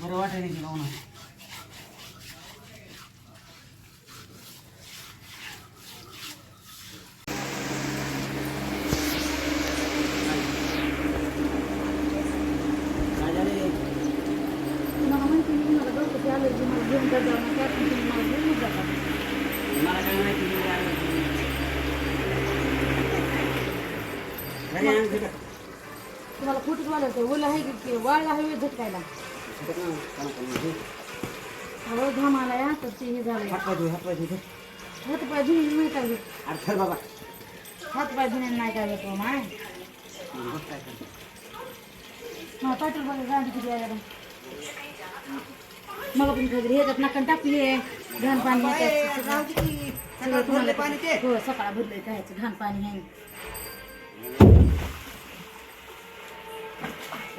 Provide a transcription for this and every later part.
बरं वाटायला आणून ठेवा. तुम्हाला खोटच बोलायचं ओलं आहे की वाळला हवे झटकायला. अहो घाम तर ते हे झालं हात पाय धुवे, हात पाय धुवे. हात पाय धुणे नाही काय होत. अरे खर बाबा. हात पाय धुणे नाही काय होत हो माय. बघा किती आहे मग पण काहीतरी ह्याच्यात नका टाकले घाण पाणी हो सकाळ भरलंय कायचं घाण पाणी आहे.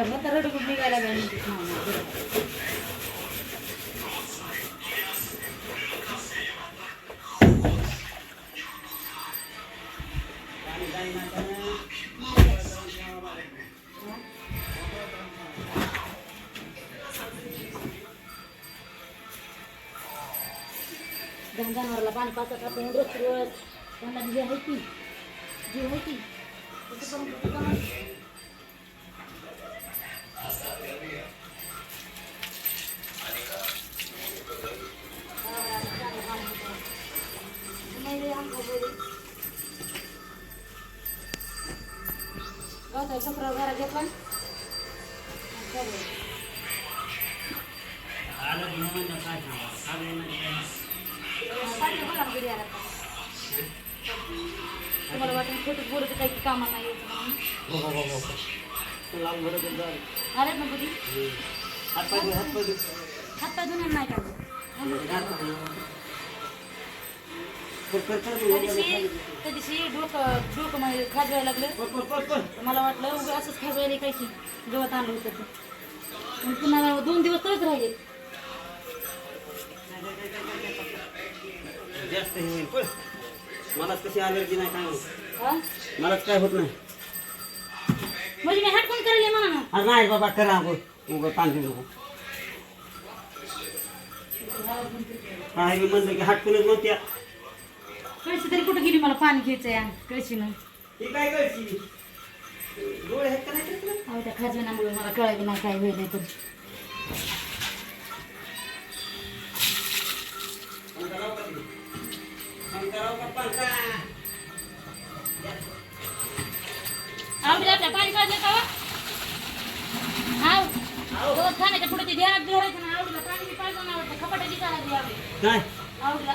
आता रडू निघायला लागला जनावराला पाणी पाचत आपण रोज रोज त्यांना जी आहे ती जी आहे ती घरात घेतला आलं तुम्हाला वाटतं छोटे पोरं काही कामाला नाही यायचं ना कधी? हात पाय नाही का? दिवशी डोकं डोकं माझे खाजवायला लागलं? मला वाटलं उगा असंच खाजवायला काय की गवत आणलं होतं ते पण पुन्हा दोन दिवस तळच राहिले. जास्त हे होईल पण मलाच कशी अलर्जी नाही काय. हा? मलाच काय होत नाही. म्हणजे मी हात कोण करेल म्हणा अरे नाही बाबा करा उगं देऊ नको. मी म्हणलं की हाटकूनच म्हणत्या कळशी तरी कुठं गेली मला पाणी घ्यायचं या कळशीनं ही काय करशी डोळे आहेत का नाही तुला? अहो त्या खाजवण्यामुळे मला कळायला नाही काय होईल तर पंखा लाव का तिथे? पंखा लाव का पंखा? आवडीला आपल्या पाणी पाहिजे का हो? आव गवत खाण्याच्या पुढे ते ध्यानात धरायचं ना आवडीला पाणी बी पाहिजे ना आवडतं खपाट्याची चालायची आवडी काय आवडीला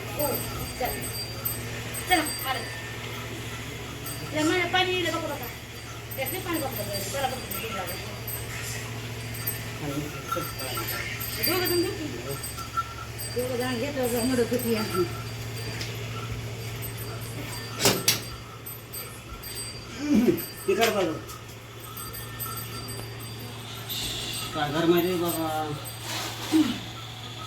हो, चल. चला, आलं. त्या पाणी येईल बघू नका त्यातले पाणी बघू चला बघू दोघं जण दोघं जण घेतो मदत होती आहे. काय घर माहिती बाबा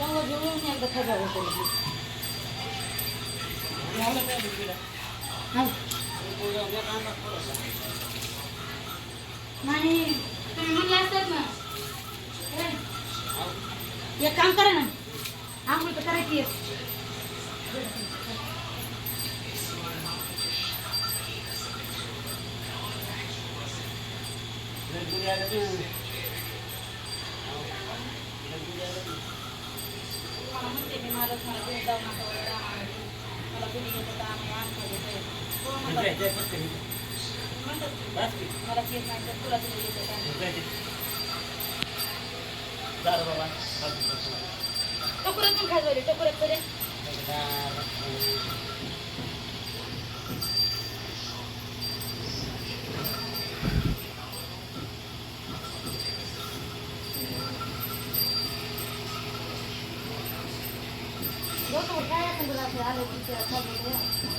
मला माहीत नाही गरमाईला म्हणून नागले खाजवले नाही मरणार हा आपला पाव गेला पाव घ्या पाहिजे ना काय? मला कपडे वाळत नाही काय मस्त करायचं. पुरेक लवकर पहिले जास्त होईल. तेव्हा जेवून एकदा खाजा होतो. नाही तुम्ही म्हणलं असतात ना हे, एक काम करा ना आंघोळ तर करायची आहे. पडले का आहे रे बाबा. आपल्यावर ते निघून जातात. बोलत कशी ना गेली तर होतं हा, दारू ठेवू.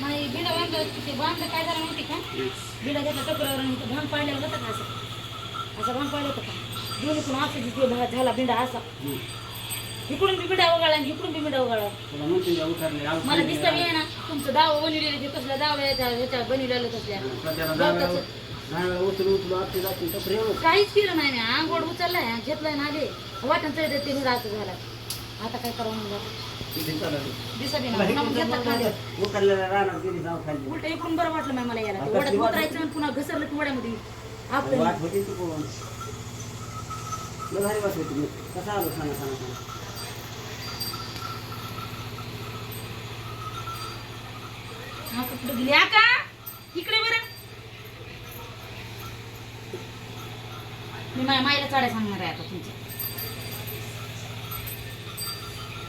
नाही बिडा बांधलं ते बांधलं काय झालं माहिती का? बिडा घेतला टकुऱ्यावर आणि ते भांग पाडलेलं होतं का असं? असं भांग पाडलं होतं का? दोन्ही पण असं जिथे भा- झाला बिंडा असा. हम्म. इकडून बी बिडा वगाळला आणि इकडून बी बिडा वगाळला मला. दिसतं मी ना. तुमचं दाव बनवलेलं ते कसल्या दाव बनवलेलं कसल्या तर काहीच केलं नाही मी. आंघोळ उचललाय घेतलंय ना आले वाटण चढ ते झाला आता काय करावं म्हणलं? दिसा बी पुन्हा मग खाली. गेली जाऊ खाली उलट इकडून बरं वाटलं नाही मला यायला. ते आता उतरायचं आणि पुन्हा घसरलं की वड्यामध्ये. आपण वाट होती तू कोण? लय भारी वाट होती कसा आलो? सांगा सांगा सांगा. हा कुठं गेली? आका इकडे बरं. मी माझ्या माईला चढाय सांगणार आहे आता तुमच्या.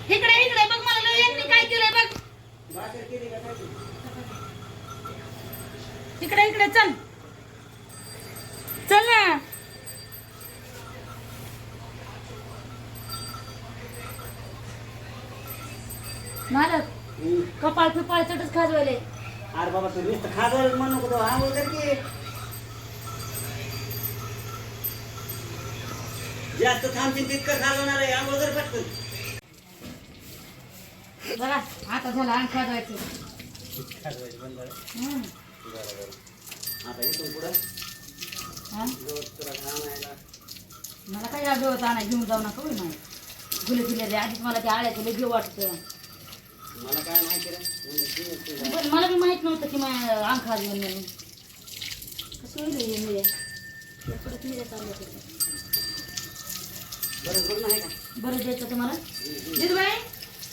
इकडे इकडे बघ मला लय यांनी काय केलंय बघ. इकडे इकडे चल. चल ना. मालक कपाळ फिपाळ चटच खाजवायले. अरे बाबा तू नुसतं खाजवायला म्हणू नको तो वगैरे की. जास्त थांबतील तितकं खाजवणार आहे. हा वगैरे पटकन बघा आता झाला अंग खाजवायचं खाजवायचं बंद झालं. हम्म. बरं, बरं. आता इथून पुढं हा? गवत तुला आणायला मला काय या गवत आणा घेऊन जाऊ नका होय नाही गुले गुले रे आधीच मला ते आळ्याचं घेऊ वाटतं मला काय माहिती रे म्हणजे तू? पण मला बी माहीत नव्हतं की माझ्या अंग खाजवून म्हणून कसं होईल हे मिऱ्या ते परत मिऱ्या चालल्या होत्या. बरं का बरं द्यायचं तुम्हाला दिदूबाई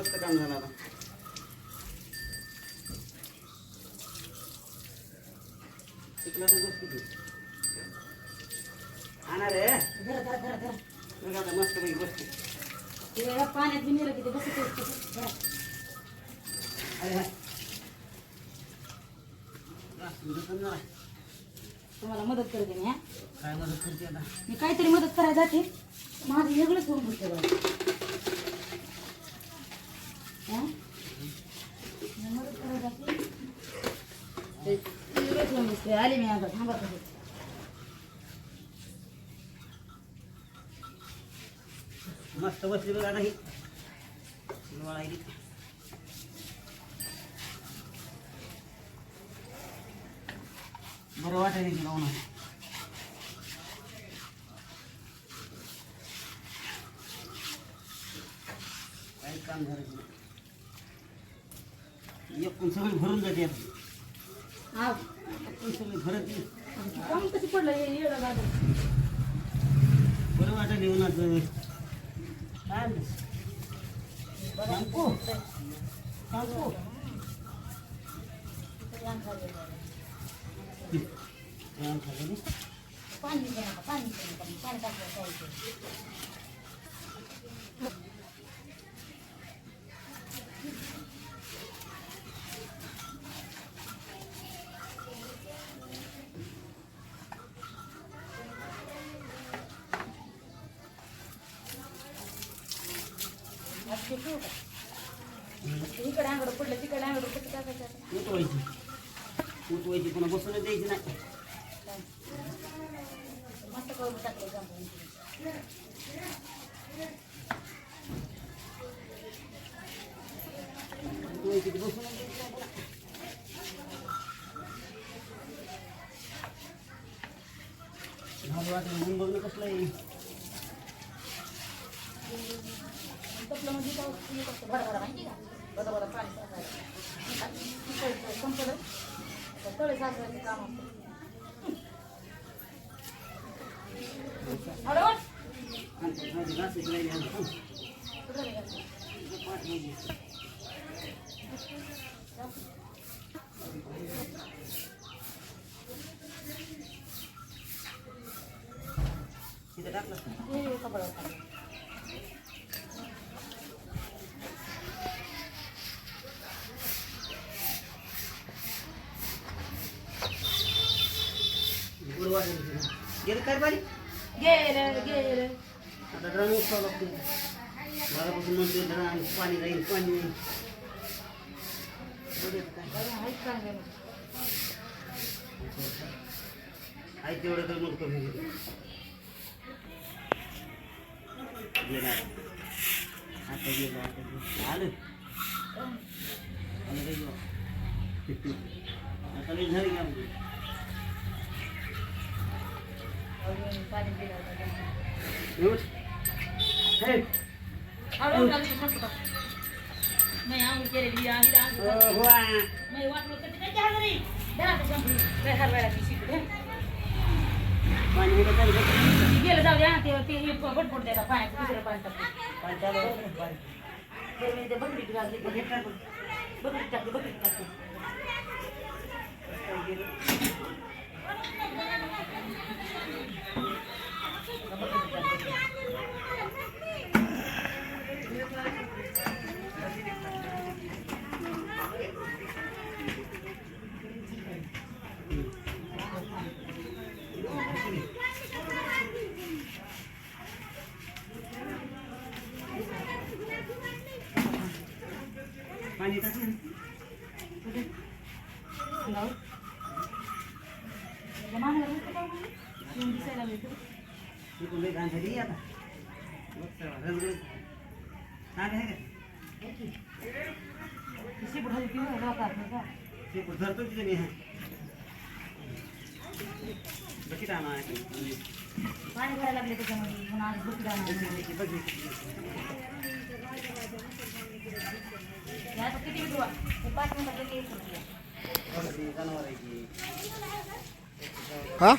मस्त काम झालं आता. चिखलाचं गोष्ट किती आणा रे. धरा धरा धरा धरा बघा आता मस्त पैकी गोष्टी ते या पाण्यात बी नेलं की ते बसत धरा अरे हाय. रात्री पण जरा. तुम्हाला मदत करते मी हा? काय मदत करते आता? मी काहीतरी मदत करायला जाते. माझं वेगळंच होऊन बसलं बघा. दिसते आली मी आता मस्त बसली बघा नाही बरं वाटायला की लावून काही काम झालं एक सगळी भरून जाते बरं वाटत घेऊन पाणी पाणी पाणी ఉన్నాయి మస్తు కోరుకుంటా Kita datang. Iya, kita. गेलं काय बारी गेलं गेलं. आता ड्रम उचलावं लागतो घरापासून म्हणतो ड्रम पाणी राहील पाणी राहील. आई तेवढं तर मग कमी गेलं. आता गेलं आता गेलं जाऊ द्या ते बटबोट द्यायला पाय दुसरं पाणी टाकलं बकरीत घालली बकरीत टाकलं बकरीत टाकलं उधर तो चीज़ें नहीं है। बची डाना है पानी भरा लग लेते जमा जी बना भूख डाना है यार तो कितनी दुआ उपास में करके ये कर दिया हाँ?